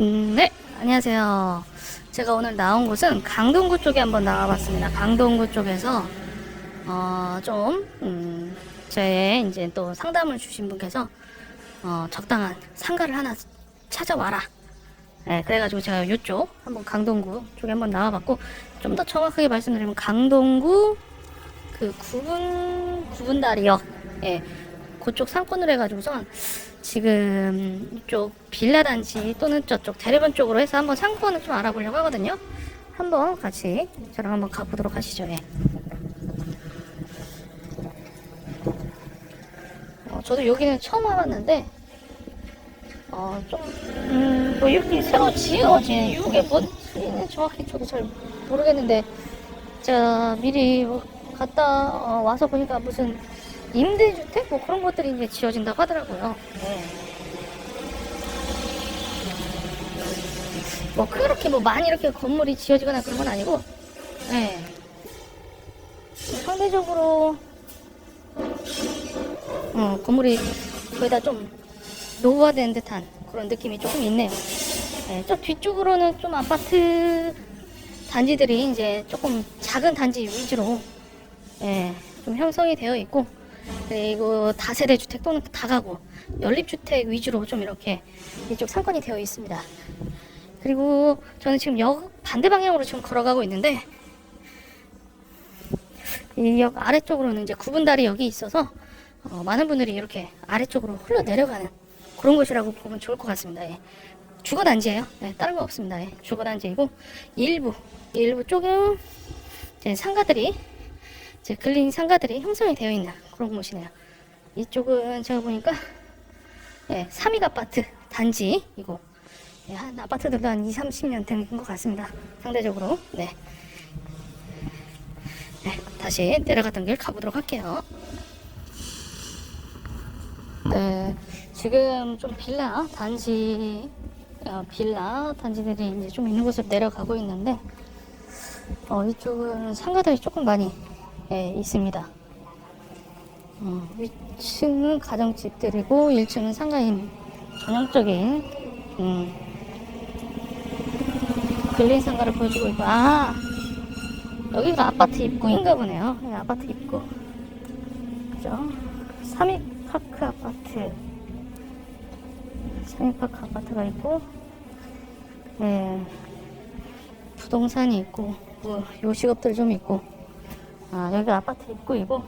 음, 네, 안녕하세요. 제가 오늘 나온 곳은 강동구 쪽에 한번 나와봤습니다. 강동구 쪽에서 어, 좀 음, 제 이제 또 상담을 주신 분께서 어, 적당한 상가를 하나 찾아와라. 네, 그래가지고 제가 이쪽 한번 강동구 쪽에 한번 나와봤고 좀 더 정확하게 말씀드리면 강동구 그 구분 구분다리역 예 그쪽 상권으로 해가지고선 지금 이쪽 빌라 단지 또는 저쪽 대리번 쪽으로 해서 한번 상권을 좀 알아보려고 하거든요. 한번 같이 저랑 한번 가보도록 하시죠. 예. 어, 저도 여기는 처음 와봤는데 어, 좀, 음, 뭐, 이렇게 새로 지어진 이게 뭔지는 정확히 저도 잘 모르겠는데, 제가 미리 뭐 갔다 어, 와서 보니까 무슨 임대주택? 뭐 그런 것들이 이제 지어진다고 하더라고요. 네. 뭐 그렇게 뭐 많이 이렇게 건물이 지어지거나 그런 건 아니고, 네. 상대적으로, 어, 건물이 거의 다 좀 노후화된 듯한 그런 느낌이 조금 있네요. 네, 저 뒤쪽으로는 좀 아파트 단지들이 이제 조금 작은 단지 위주로 예, 좀 형성이 되어 있고 그리고 다세대 주택 또는 다가구 연립주택 위주로 좀 이렇게 이쪽 상권이 되어 있습니다. 그리고 저는 지금 역 반대 방향으로 지금 걸어가고 있는데 이 역 아래쪽으로는 이제 구분다리 역이 있어서 어, 많은 분들이 이렇게 아래쪽으로 흘러 내려가는 그런 곳이라고 보면 좋을 것 같습니다. 예. 주거 단지예요. 네, 다른 거 없습니다. 예. 주거 단지이고 일부 일부 쪽은 이제 상가들이 이 제 근린 상가들이 형성이 되어 있는 그런 곳이네요. 이쪽은 제가 보니까 예, 3익 아파트 단지 이고 예, 한 아파트들도 한 2, 30년 된 것 같습니다. 상대적으로 네. 네, 다시 내려갔던 길 가보도록 할게요. 네, 지금 좀 빌라 단지, 어, 빌라 단지들이 이제 좀 있는 곳으로 내려가고 있는데, 어, 이쪽은 상가들이 조금 많이 예, 있습니다. 어, 위층은 가정집들이고, 1층은 상가인 전형적인, 음, 근린 상가를 보여주고 있고, 아, 여기가 아파트 입구인가 보네요. 네, 아파트 입구. 그죠? 삼익파크 아파트. 삼익파크 아파트가 있고, 네. 부동산이 있고, 뭐, 요식업들 좀 있고, 아, 여기 아파트 입구이고,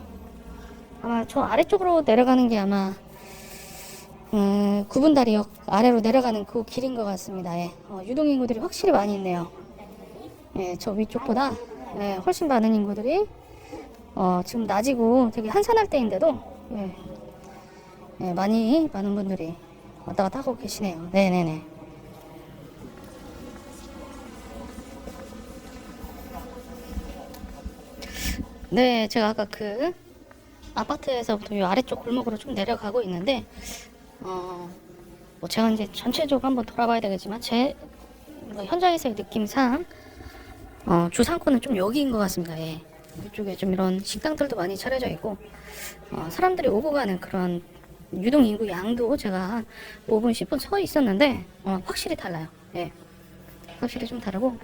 아마 저 아래쪽으로 내려가는 게 아마, 음, 구분다리역 아래로 내려가는 그 길인 것 같습니다. 예. 어, 유동인구들이 확실히 많이 있네요. 예, 저 위쪽보다 예, 훨씬 많은 인구들이 어, 지금 낮이고 되게 한산할 때인데도 예, 예, 많이 많은 분들이 왔다 갔다 하고 계시네요. 네네네. 네, 제가 아까 그 아파트에서부터 이 아래쪽 골목으로 좀 내려가고 있는데, 어, 뭐 제가 이제 전체적으로 한번 돌아봐야 되겠지만, 제 현장에서의 느낌상, 어, 주상권은 좀 여기인 것 같습니다. 예. 이쪽에 좀 이런 식당들도 많이 차려져 있고, 어, 사람들이 오고 가는 그런 유동 인구 양도 제가 한 5분, 10분 서 있었는데, 어, 확실히 달라요. 예. 확실히 좀 다르고,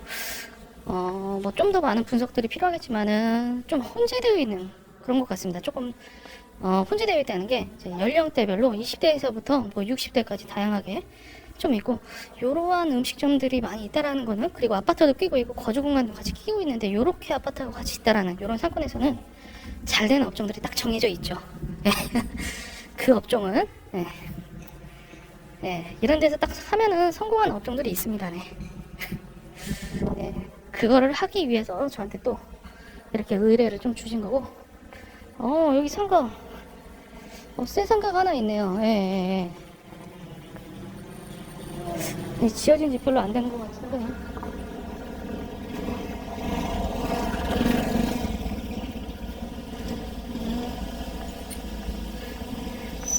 어, 뭐 좀 더 많은 분석들이 필요하겠지만은 좀 혼재되어 있는 그런 것 같습니다. 조금 어, 혼재되어 있다는 게 연령대별로 20대에서부터 뭐 60대까지 다양하게 좀 있고 이러한 음식점들이 많이 있다라는 거는 그리고 아파트도 끼고 있고 거주 공간도 같이 끼고 있는데 요렇게 아파트가 같이 있다라는 이런 상권에서는 잘 되는 업종들이 딱 정해져 있죠. 그 업종은 예. 예, 이런 데서 딱 하면은 성공한 업종들이 있습니다. 네. 예, 그거를 하기 위해서 저한테 또 이렇게 의뢰를 좀 주신 거고 어 여기 상가 어, 새 상가가 하나 있네요. 예, 예, 예. 이 지어진 지 별로 안 되는 것 같은데.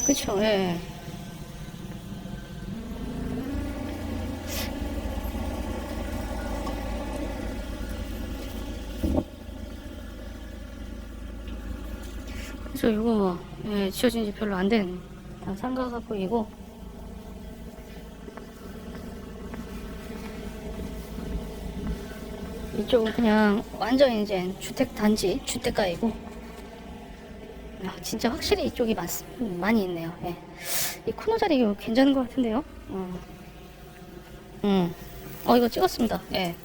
그쵸, 예. 저 이거 뭐 예, 지어진 지 별로 안 된 삼각각고이고 이쪽은 그냥 완전 이제 주택 단지 주택가이고 아, 진짜 확실히 이쪽이 많, 많이 있네요. 예. 이 코너 자리 이거 괜찮은 것 같은데요. 어. 음. 어 이거 찍었습니다. 예.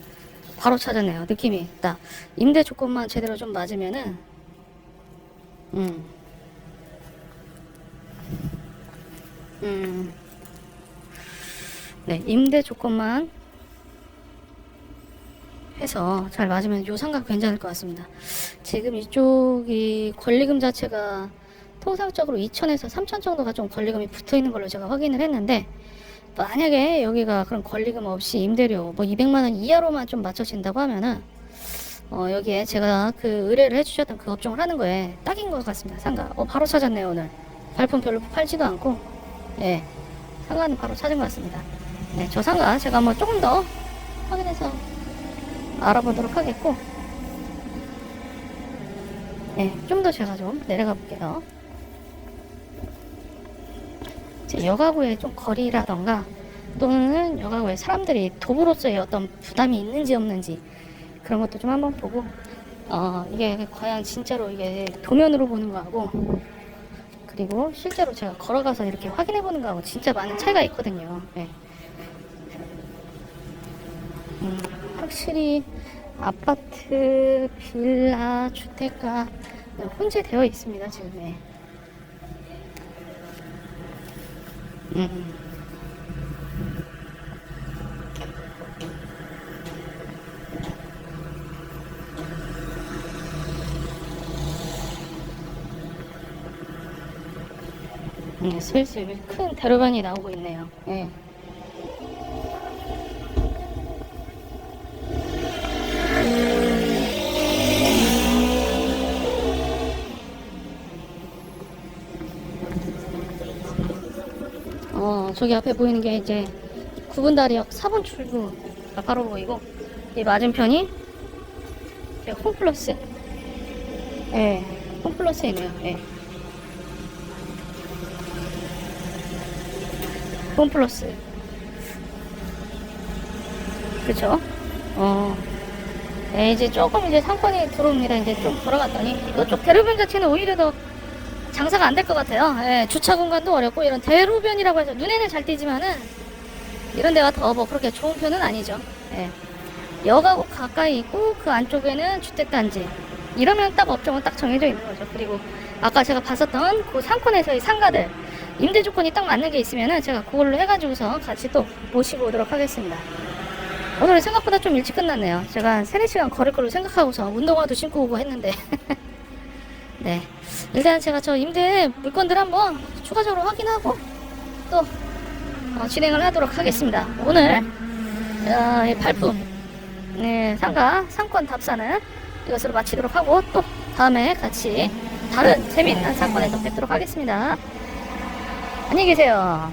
바로 찾았네요. 느낌이 딱 임대 조건만 제대로 좀 맞으면은 음. 음. 네, 임대 조건만 해서 잘 맞으면 요 상가 괜찮을 것 같습니다. 지금 이쪽이 권리금 자체가 통상적으로 2천에서 3천 정도가 좀 권리금이 붙어 있는 걸로 제가 확인을 했는데 만약에 여기가 그런 권리금 없이 임대료 뭐 200만 원 이하로만 좀 맞춰진다고 하면은 어 여기에 제가 그 의뢰를 해주셨던 그 업종을 하는 거에 딱인 것 같습니다. 상가. 어 바로 찾았네요 오늘. 발품 별로 팔지도 않고 예 상가는 바로 찾은 것 같습니다. 네, 저 상가 제가 뭐 조금 더 확인해서 알아보도록 하겠고 네, 좀더 제가 좀 내려가 볼게요. 이제 여가구의 좀 거리라던가 또는 여가구에 사람들이 도구로서의 어떤 부담이 있는지 없는지 그런 것도 좀 한번 보고 어 이게 과연 진짜로 이게 도면으로 보는 거하고 그리고 실제로 제가 걸어가서 이렇게 확인해 보는 거하고 진짜 많은 차이가 있거든요. 네. 음, 확실히 아파트, 빌라, 주택가 혼재되어 있습니다 지금에. 음. 네, 슬슬 큰 대로변이 나오고 있네요. 네. 어, 저기 앞에 보이는 게 이제 9분다리역 4번 출구가 바로 보이고, 이 맞은편이 홈플러스. 예, 홈플러스이네요. 예. 홈플러스. 그쵸? 어. 네, 이제 조금 이제 상권이 들어옵니다. 이제 좀 걸어갔더니, 이쪽 대로변 자체는 오히려 더 장사가 안 될 것 같아요. 예, 주차 공간도 어렵고 이런 대로변이라고 해서 눈에는 잘 띄지만은 이런 데가 더 뭐 그렇게 좋은 편은 아니죠. 예. 여가고 가까이 있고 그 안쪽에는 주택단지. 이러면 딱 업종은 딱 정해져 있는 거죠. 그리고 아까 제가 봤었던 그 상권에서의 상가들 임대 조건이 딱 맞는 게 있으면은 제가 그걸로 해가지고서 같이 또 모시고 오도록 하겠습니다. 오늘은 생각보다 좀 일찍 끝났네요. 제가 한 3, 4시간 걸을 걸로 생각하고서 운동화도 신고 오고 했는데 네. 일단 제가 저 임대 물건들 한번 추가적으로 확인하고 또 어, 진행을 하도록 하겠습니다. 오늘 어, 이 발품 네, 상가 상권 답사는 이것으로 마치도록 하고 또 다음에 같이 다른 재미있는 상권에서 뵙도록 하겠습니다. 안녕히 계세요.